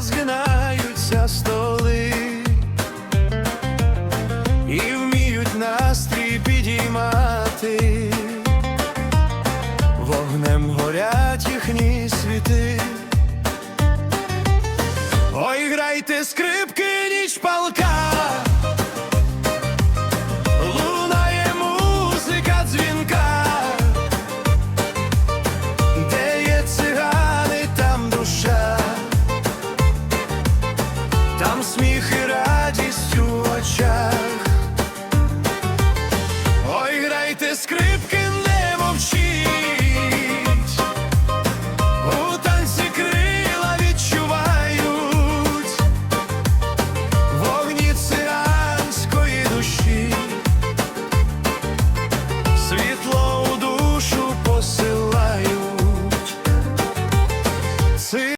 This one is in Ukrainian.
від страв згинаються столи і вміють настрій підіймати, вогнем горять їхні світи. Ой, грайте скрипки, ніч палка. сміхи.